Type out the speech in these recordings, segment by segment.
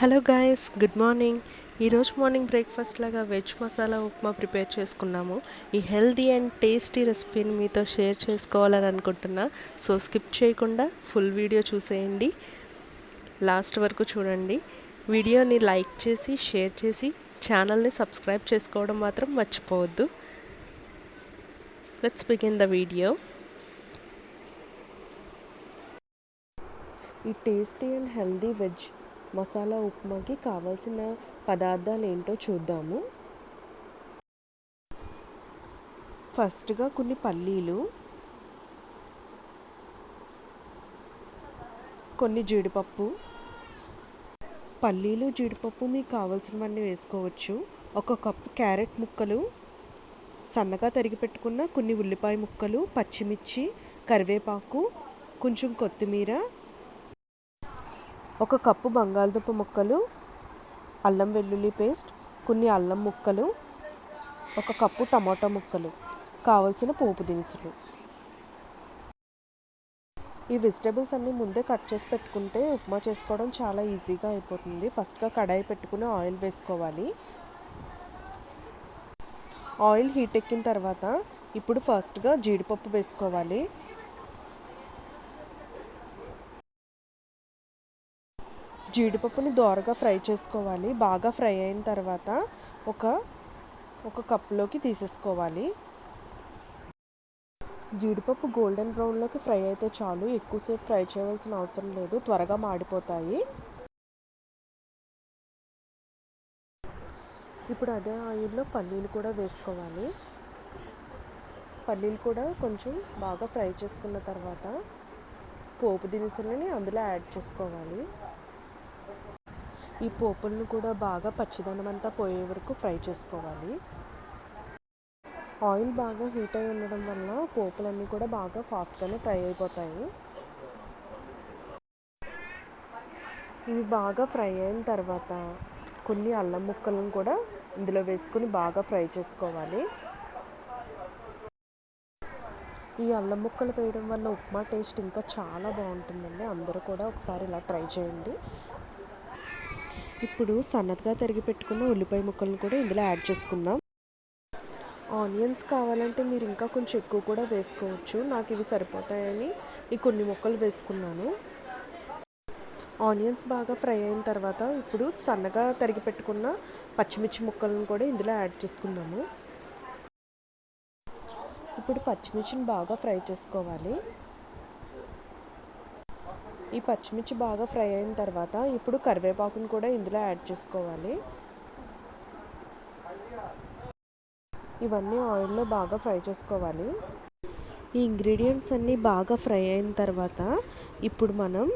Hello guys good morning. ఈరోజు morning breakfast లాగా veg masala upma prepare చేసుకున్నాము. ఈ హెల్దీ అండ్ టేస్టీ రెసిపీని మీతో షేర్ చేసుకోవాలని అనుకుంటున్నా. సో స్కిప్ చేయకుండా ఫుల్ వీడియో చూసేయండి. లాస్ట్ వరకు చూడండి. వీడియోని లైక్ చేసి షేర్ చేసి ఛానల్ని సబ్స్క్రైబ్ చేసుకోవడం మాత్రం మర్చిపోవద్దు. లెట్స్ బిగిన్ ద వీడియో ఈ tasty and healthy veg masala ఉప్మాకి కావాల్సిన పదార్థాలు ఏంటో చూద్దాము. ఫస్ట్గా కొన్ని పల్లీలు కొన్ని జీడిపప్పు. పల్లీలు జీడిపప్పు మీకు కావాల్సినవన్నీ వేసుకోవచ్చు. ఒక కప్పు క్యారెట్ ముక్కలు సన్నగా తరిగి పెట్టుకున్న కొన్ని ఉల్లిపాయ ముక్కలు పచ్చిమిర్చి కరివేపాకు కొంచెం కొత్తిమీర ఒక కప్పు బంగాళదుంప ముక్కలు అల్లం వెల్లుల్లి పేస్ట్ కొన్ని అల్లం ముక్కలు ఒక కప్పు టమాటా ముక్కలు కావలసిన పోపు దినుసులు. ఈ వెజిటేబుల్స్ అన్నీ ముందే కట్ చేసి పెట్టుకుంటే ఉప్మా చేసుకోవడం చాలా ఈజీగా అయిపోతుంది. ఫస్ట్గా కడాయి పెట్టుకుని ఆయిల్ వేసుకోవాలి. ఆయిల్ హీట్ ఎక్కిన తర్వాత ఇప్పుడు ఫస్ట్గా జీడిపప్పు వేసుకోవాలి. జీడిపప్పుని దోరగా ఫ్రై చేసుకోవాలి. బాగా ఫ్రై అయిన తర్వాత ఒక ఒక కప్లోకి తీసేసుకోవాలి. జీడిపప్పు గోల్డెన్ బ్రౌన్లోకి ఫ్రై అయితే చాలు. ఎక్కువసేపు ఫ్రై చేయవలసిన అవసరం లేదు. త్వరగా మాడిపోతాయి. ఇప్పుడు అదే ఆయిల్లో పల్లీలు కూడా వేసుకోవాలి. పల్లీలు కూడా కొంచెం బాగా ఫ్రై చేసుకున్న తర్వాత పోపు దినుసులని అందులో యాడ్ చేసుకోవాలి. ఈ పోపులను కూడా బాగా పచ్చిదనం అంతా పోయే వరకు ఫ్రై చేసుకోవాలి. ఆయిల్ బాగా హీట్ అయి ఉండడం వల్ల పోపులన్నీ కూడా బాగా ఫాస్ట్గానే ఫ్రై అయిపోతాయి. ఇవి బాగా ఫ్రై అయిన తర్వాత కొన్ని అల్లం ముక్కలను కూడా ఇందులో వేసుకుని బాగా ఫ్రై చేసుకోవాలి. ఈ అల్లం ముక్కలు వేయడం వల్ల ఉప్మా టేస్ట్ ఇంకా చాలా బాగుంటుందండి. అందరూ కూడా ఒకసారి ఇలా ట్రై చేయండి. ఇప్పుడు సన్నగా తరిగి పెట్టుకున్న ఉల్లిపాయ ముక్కలను కూడా ఇందులో యాడ్ చేసుకుందాం. ఆనియన్స్ కావాలంటే మీరు ఇంకా కొంచెం ఎక్కువ కూడా వేసుకోవచ్చు. నాకు ఇవి సరిపోతాయని ఈ కొన్ని ముక్కలు వేసుకున్నాను. ఆనియన్స్ బాగా ఫ్రై అయిన తర్వాత ఇప్పుడు సన్నగా తరిగి పెట్టుకున్న పచ్చిమిర్చి ముక్కలను కూడా ఇందులో యాడ్ చేసుకుందాము. ఇప్పుడు పచ్చిమిర్చిని బాగా ఫ్రై చేసుకోవాలి. ఈ పచ్చిమిర్చి బాగా ఫ్రై అయిన తర్వాత ఇప్పుడు కరివేపాకును కూడా ఇందులో యాడ్ చేసుకోవాలి. ఇవన్నీ ఆయిల్లో బాగా ఫ్రై చేసుకోవాలి. ఈ ఇంగ్రీడియంట్స్ అన్నీ బాగా ఫ్రై అయిన తర్వాత ఇప్పుడు మనం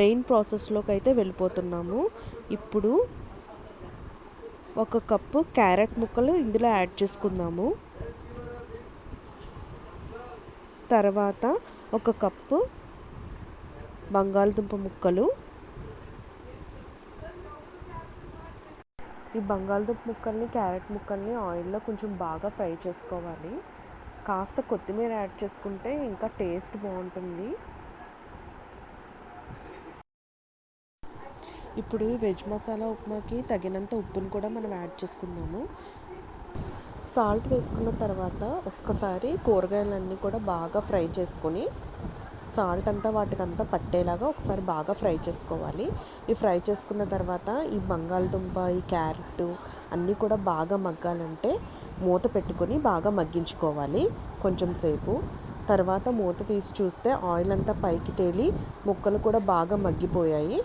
మెయిన్ ప్రాసెస్లోకి అయితే వెళ్ళిపోతున్నాము. ఇప్పుడు ఒక కప్పు క్యారెట్ ముక్కలు ఇందులో యాడ్ చేసుకుందాము. తర్వాత ఒక కప్పు బంగాళదుంప ముక్కలు. ఈ బంగాళదుంప ముక్కల్ని క్యారెట్ ముక్కల్ని ఆయిల్లో కొంచెం బాగా ఫ్రై చేసుకోవాలి. కాస్త కొత్తిమీర యాడ్ చేసుకుంటే ఇంకా టేస్ట్ బాగుంటుంది. ఇప్పుడు వెజ్ మసాలా ఉప్మాకి తగినంత ఉప్పును కూడా మనం యాడ్ చేసుకుందాము. సాల్ట్ వేసుకున్న తర్వాత ఒక్కసారి కూరగాయలన్నీ కూడా బాగా ఫ్రై చేసుకొని సాల్ట్ అంతా వాటికంతా పట్టేలాగా ఒకసారి బాగా ఫ్రై చేసుకోవాలి. ఈ ఫ్రై చేసుకున్న తర్వాత ఈ బంగాళదుంప ఈ క్యారెట్ అన్నీ కూడా బాగా మగ్గాలంటే మూత పెట్టుకొని బాగా మగ్గించుకోవాలి కొంచెం సేపు. తర్వాత మూత తీసి చూస్తే ఆయిల్ అంతా పైకి తేలి ముక్కలు కూడా బాగా మగ్గిపోయాయి.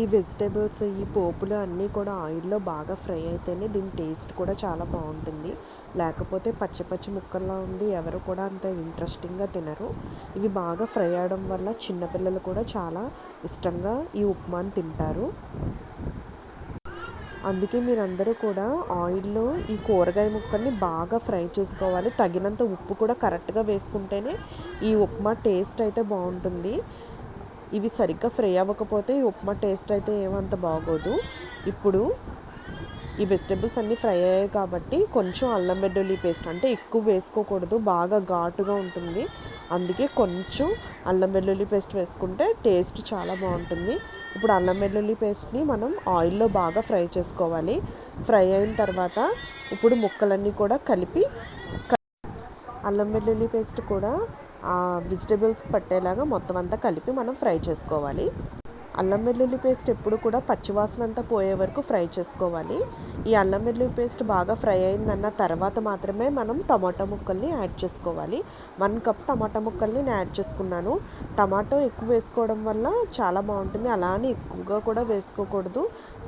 ఈ వెజిటేబుల్స్ ఈ పోపులు అన్నీ కూడా ఆయిల్లో బాగా ఫ్రై అయితేనే దీని టేస్ట్ కూడా చాలా బాగుంటుంది. లేకపోతే పచ్చి పచ్చి ముక్కల్లో ఉండి ఎవరు కూడా అంత ఇంట్రెస్టింగ్గా తినరు. ఇవి బాగా ఫ్రై అవడం వల్ల చిన్నపిల్లలు కూడా చాలా ఇష్టంగా ఈ ఉప్మాని తింటారు. అందుకే మీరందరూ కూడా ఆయిల్లో ఈ కూరగాయ ముక్కల్ని బాగా ఫ్రై చేసుకోవాలి. తగినంత ఉప్పు కూడా కరెక్ట్గా వేసుకుంటేనే ఈ ఉప్మా టేస్ట్ అయితే బాగుంటుంది. ఇవి సరిగ్గా ఫ్రై అవ్వకపోతే ఈ ఉప్మా టేస్ట్ అయితే ఏమంత బాగోదు. ఇప్పుడు ఈ వెజిటేబుల్స్ అన్నీ ఫ్రై అయ్యాయి కాబట్టి కొంచెం అల్లం వెల్లుల్లి పేస్ట్ అంటే ఎక్కువ వేసుకోకూడదు బాగా ఘాటుగా ఉంటుంది. అందుకే కొంచెం అల్లం వెల్లుల్లి పేస్ట్ వేసుకుంటే టేస్ట్ చాలా బాగుంటుంది. ఇప్పుడు అల్లం వెల్లుల్లి పేస్ట్ని మనం ఆయిల్లో బాగా ఫ్రై చేసుకోవాలి. ఫ్రై అయిన తర్వాత ఇప్పుడు ముక్కలన్నీ కూడా కలిపి అల్లం వెల్లుల్లి పేస్ట్ కూడా ఆ వెజిటేబుల్స్ పట్టేలాగా మొత్తం అంతా కలిపి మనం ఫ్రై చేసుకోవాలి. అల్లం వెల్లుల్లి పేస్ట్ ఎప్పుడు కూడా పచ్చివాసన అంతా పోయే వరకు ఫ్రై చేసుకోవాలి. ఈ అల్లం వెల్లుల్లి పేస్ట్ బాగా ఫ్రై అయిందన్న తర్వాత మాత్రమే మనం టమాటా ముక్కల్ని యాడ్ చేసుకోవాలి. వన్ కప్ టమాటా ముక్కల్ని నేను యాడ్ చేసుకున్నాను. టమాటో ఎక్కువ వేసుకోవడం వల్ల చాలా బాగుంటుంది. అలానే ఎక్కువగా కూడా వేసుకోకూడదు.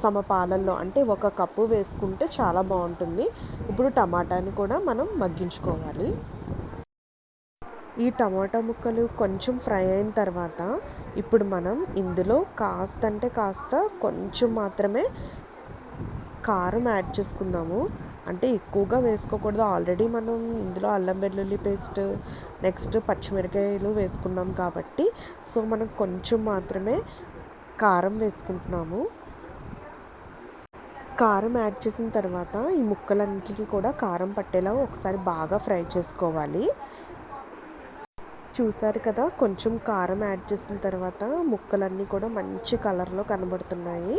సమపాలల్లో అంటే ఒక కప్పు వేసుకుంటే చాలా బాగుంటుంది. ఇప్పుడు టమాటాని కూడా మనం మగ్గించుకోవాలి. ఈ టమాటా ముక్కలు కొంచెం ఫ్రై అయిన తర్వాత ఇప్పుడు మనం ఇందులో కాస్త అంటే కాస్త కొంచెం మాత్రమే కారం యాడ్ చేసుకుందాము. అంటే ఎక్కువగా వేసుకోకూడదు. ఆల్రెడీ మనం ఇందులో అల్లం వెల్లుల్లి పేస్ట్ నెక్స్ట్ పచ్చిమిరకాయలు వేసుకున్నాం కాబట్టి సో మనం కొంచెం మాత్రమే కారం వేసుకుంటున్నాము. కారం యాడ్ చేసిన తర్వాత ఈ ముక్కలన్నిటికీ కూడా కారం పట్టేలా ఒకసారి బాగా ఫ్రై చేసుకోవాలి. చూసారు కదా కొంచెం కారం యాడ్ చేసిన తర్వాత ముక్కలన్నీ కూడా మంచి కలర్లో కనబడుతున్నాయి.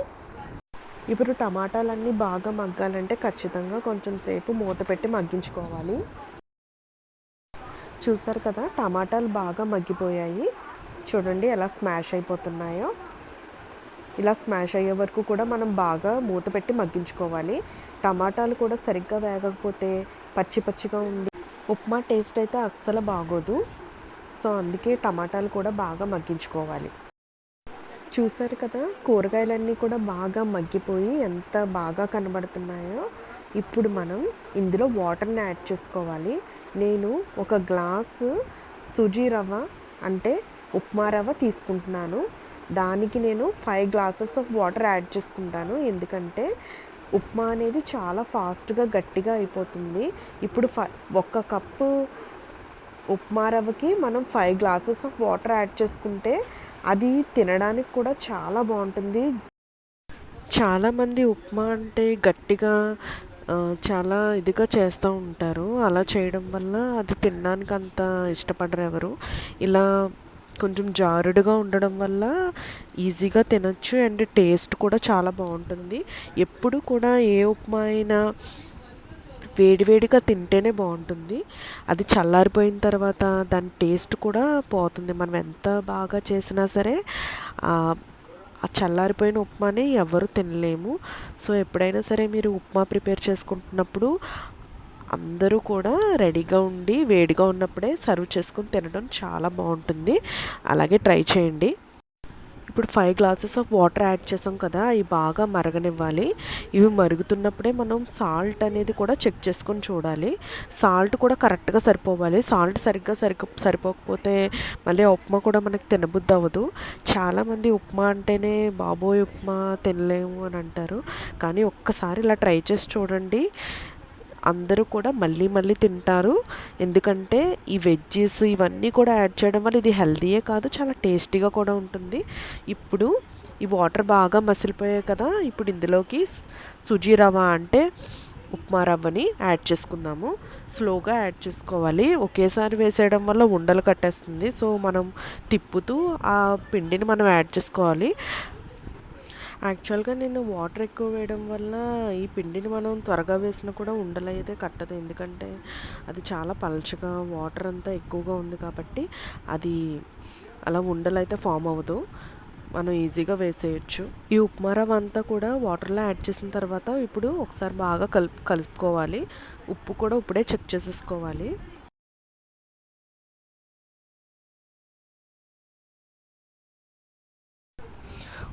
ఇప్పుడు టమాటాలన్నీ బాగా మగ్గాలంటే ఖచ్చితంగా కొంచెం సేపు మూత పెట్టి మగ్గించుకోవాలి. చూసారు కదా టమాటాలు బాగా మగ్గిపోయాయి. చూడండి ఎలా స్మాష్ అయిపోతున్నాయో. ఇలా స్మాష్ అయ్యే వరకు కూడా మనం బాగా మూత పెట్టి మగ్గించుకోవాలి. టమాటాలు కూడా సరిగ్గా వేగకపోతే పచ్చి పచ్చిగా ఉంది. ఉప్మా టేస్ట్ అయితే అస్సలు బాగోదు. సో అందుకే టమాటాలు కూడా బాగా మగ్గించుకోవాలి. చూసారు కదా కూరగాయలన్నీ కూడా బాగా మగ్గిపోయి ఎంత బాగా కనబడుతున్నాయో. ఇప్పుడు మనం ఇందులో వాటర్ని యాడ్ చేసుకోవాలి. నేను ఒక గ్లాసు సుజీ రవ్వ అంటే ఉప్మా రవ్వ తీసుకుంటున్నాను. దానికి నేను five glasses of water add చేసుకుంటాను. ఎందుకంటే ఉప్మా అనేది చాలా ఫాస్ట్గా గట్టిగా అయిపోతుంది. ఇప్పుడు ఫ ఒక్క కప్పు ఉప్మా రవ్వకి మనం five glasses of water add చేసుకుంటే అది తినడానికి కూడా చాలా బాగుంటుంది. చాలామంది ఉప్మా అంటే గట్టిగా చాలా ఇదిగా చేస్తూ ఉంటారు. అలా చేయడం వల్ల అది తినడానికి అంత ఇష్టపడరు ఎవరు. ఇలా కొంచెం జారుడుగా ఉండడం వల్ల ఈజీగా తినచ్చు అండ్ టేస్ట్ కూడా చాలా బాగుంటుంది. ఎప్పుడు కూడా ఏ ఉప్మా అయినా వేడివేడిగా తింటేనే బాగుంటుంది. అది చల్లారిపోయిన తర్వాత దాని టేస్ట్ కూడా పోతుంది. మనం ఎంత బాగా చేసినా సరే ఆ చల్లారిపోయిన ఉప్మాని ఎవరు తినలేము. సో ఎప్పుడైనా సరే మీరు ఉప్మా ప్రిపేర్ చేసుకుంటున్నప్పుడు అందరూ కూడా రెడీగా ఉండి వేడిగా ఉన్నప్పుడే సర్వ్ చేసుకుని తినడం చాలా బాగుంటుంది. అలాగే ట్రై చేయండి. ఇప్పుడు five glasses of water add చేసాం కదా అవి బాగా మరగనివ్వాలి. ఇవి మరుగుతున్నప్పుడే మనం సాల్ట్ అనేది కూడా చెక్ చేసుకొని చూడాలి. సాల్ట్ కూడా కరెక్ట్గా సరిపోవాలి. సాల్ట్ సరిగ్గా సరి సరిపోకపోతే మళ్ళీ ఉప్మా కూడా మనకి తినబుద్ధి అవ్వదు. చాలామంది ఉప్మా అంటేనే బాబోయ్ ఉప్మా తినలేము అని అంటారు. కానీ ఒక్కసారి ఇలా ట్రై చేసి చూడండి. అందరూ కూడా మళ్ళీ మళ్ళీ తింటారు. ఎందుకంటే ఈ వెజ్జెస్ ఇవన్నీ కూడా యాడ్ చేయడం వల్ల ఇది హెల్తీయే కాదు చాలా టేస్టీగా కూడా ఉంటుంది. ఇప్పుడు ఈ వాటర్ బాగా మసిలిపోయాయి కదా ఇప్పుడు ఇందులోకి సుజీ రవ్వ అంటే ఉప్మా రవ్వని యాడ్ చేసుకుందాము. స్లోగా యాడ్ చేసుకోవాలి. ఒకేసారి వేసేయడం వల్ల ఉండలు కట్టేస్తుంది. సో మనం తిప్పుతూ ఆ పిండిని మనం యాడ్ చేసుకోవాలి. యాక్చువల్గా నేను వాటర్ ఎక్కువ వేయడం వల్ల ఈ పిండిని మనం త్వరగా వేసినా కూడా ఉండలైతే కట్టదు. ఎందుకంటే అది చాలా పలచగా వాటర్ అంతా ఎక్కువగా ఉంది కాబట్టి అది అలా ఉండలైతే ఫామ్ అవ్వదు. మనం ఈజీగా వేసేయచ్చు. ఈ ఉప్మా రవ్వ అంతా కూడా వాటర్లో యాడ్ చేసిన తర్వాత ఇప్పుడు ఒకసారి బాగా కలుపు కలుపుకోవాలి. ఉప్పు కూడా ఇప్పుడే చెక్ చేసేసుకోవాలి.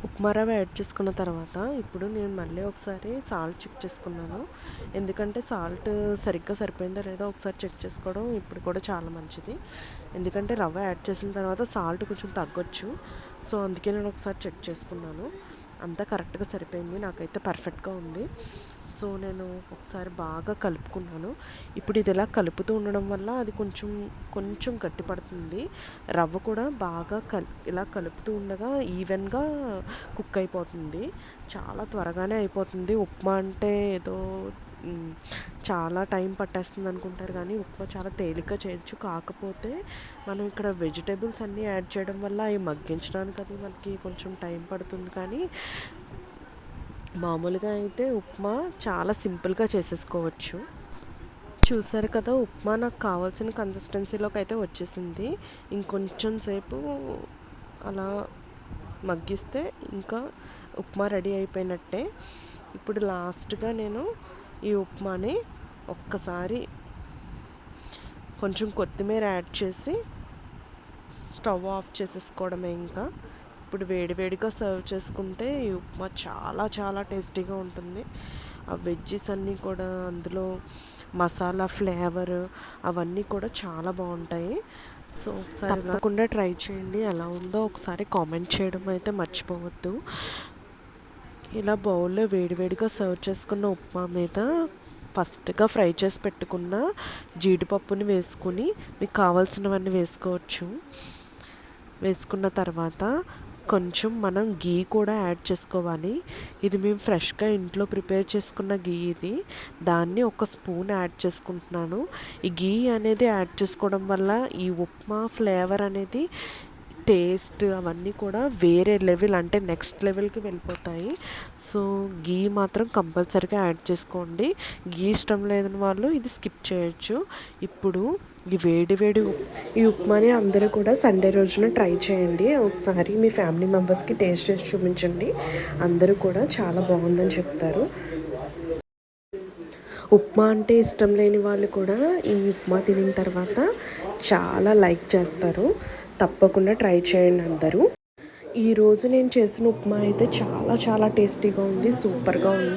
ఉప్మా రవ్వ యాడ్ చేసుకున్న తర్వాత ఇప్పుడు నేను మళ్ళీ ఒకసారి సాల్ట్ చెక్ చేసుకున్నాను. ఎందుకంటే సాల్ట్ సరిగ్గా సరిపోయిందో లేదో ఒకసారి చెక్ చేసుకోవడం ఇప్పుడు కూడా చాలా మంచిది. ఎందుకంటే రవ్వ యాడ్ చేసిన తర్వాత సాల్ట్ కొంచెం తగ్గొచ్చు. సో అందుకే నేను ఒకసారి చెక్ చేసుకున్నాను. అంతా కరెక్ట్గా సరిపోయింది. నాకైతే పర్ఫెక్ట్గా ఉంది. సో నేను ఒకసారి బాగా కలుపుకున్నాను. ఇప్పుడు ఇది ఇలా కలుపుతూ ఉండడం వల్ల అది కొంచెం కొంచెం గట్టి పడుతుంది రవ్వ కూడా బాగా కల్ ఇలా కలుపుతూ ఉండగా ఈవెన్గా కుక్ అయిపోతుంది. చాలా త్వరగానే అయిపోతుంది. ఉప్మా అంటే ఏదో చాలా టైం పట్టేస్తుంది అనుకుంటారు కానీ ఉప్మా చాలా తేలిగ్గా చేయొచ్చు. కాకపోతే మనం ఇక్కడ వెజిటేబుల్స్ అన్నీ యాడ్ చేయడం వల్ల అవి మగ్గించడానికి అది మనకి కొంచెం టైం పడుతుంది కానీ మామూలుగా అయితే ఉప్మా చాలా సింపుల్గా చేసేసుకోవచ్చు. చూసారు కదా ఉప్మా నాకు కావాల్సిన కన్సిస్టెన్సీలోకి అయితే వచ్చేసింది. ఇంకొంచెం సేపు అలా మగ్గిస్తే ఇంకా ఉప్మా రెడీ అయిపోయినట్టే. ఇప్పుడు లాస్ట్గా నేను ఈ ఉప్మాని ఒక్కసారి కొంచెం కొత్తిమీర యాడ్ చేసి స్టవ్ ఆఫ్ చేసేసుకోవడమే ఇంకా. ఇప్పుడు వేడివేడిగా సర్వ్ చేసుకుంటే ఈ ఉప్మా చాలా చాలా టేస్టీగా ఉంటుంది. ఆ వెజ్జెస్ అన్నీ కూడా అందులో మసాలా ఫ్లేవర్ అవన్నీ కూడా చాలా బాగుంటాయి. సో ఒకసారి తప్పకుండా ట్రై చేయండి. ఎలా ఉందో ఒకసారి కామెంట్ చేయడం అయితే మర్చిపోవద్దు. ఇలా బౌల్లో వేడివేడిగా సర్వ్ చేసుకున్న ఉప్మా మీద ఫస్ట్గా ఫ్రై చేసి పెట్టుకున్న జీడిపప్పుని వేసుకుని మీకు కావాల్సినవన్నీ వేసుకోవచ్చు. వేసుకున్న తర్వాత కొంచెం మనం గీ కూడా యాడ్ చేసుకోవాలి. ఇది మేము ఫ్రెష్గా ఇంట్లో ప్రిపేర్ చేసుకున్న గీ ఇది. దాన్ని ఒక స్పూన్ యాడ్ చేసుకుంటున్నాను. ఈ గీ అనేది యాడ్ చేసుకోవడం వల్ల ఈ ఉప్మా ఫ్లేవర్ అనేది టేస్ట్ అవన్నీ కూడా వేరే లెవెల్ అంటే నెక్స్ట్ లెవెల్కి వెళ్ళిపోతాయి. సో గీ మాత్రం కంపల్సరీగా యాడ్ చేసుకోండి. గీ ఇష్టం లేని వాళ్ళు ఇది స్కిప్ చేయొచ్చు. ఇప్పుడు ఈ వేడి వేడి ఉప్- ఈ ఉప్మాని అందరూ కూడా సండే రోజున ట్రై చేయండి. ఒకసారి మీ ఫ్యామిలీ మెంబర్స్కి టేస్ట్ చేసి చూపించండి. అందరూ కూడా చాలా బాగుందని చెప్తారు. ఉప్మా అంటే ఇష్టం లేని వాళ్ళు కూడా ఈ ఉప్మా తినిన తర్వాత చాలా లైక్ చేస్తారు. తప్పకుండా ట్రై చేయండి అందరూ. ఈరోజు నేను చేసిన ఉప్మా అయితే చాలా చాలా టేస్టీగా ఉంది సూపర్గా ఉంది.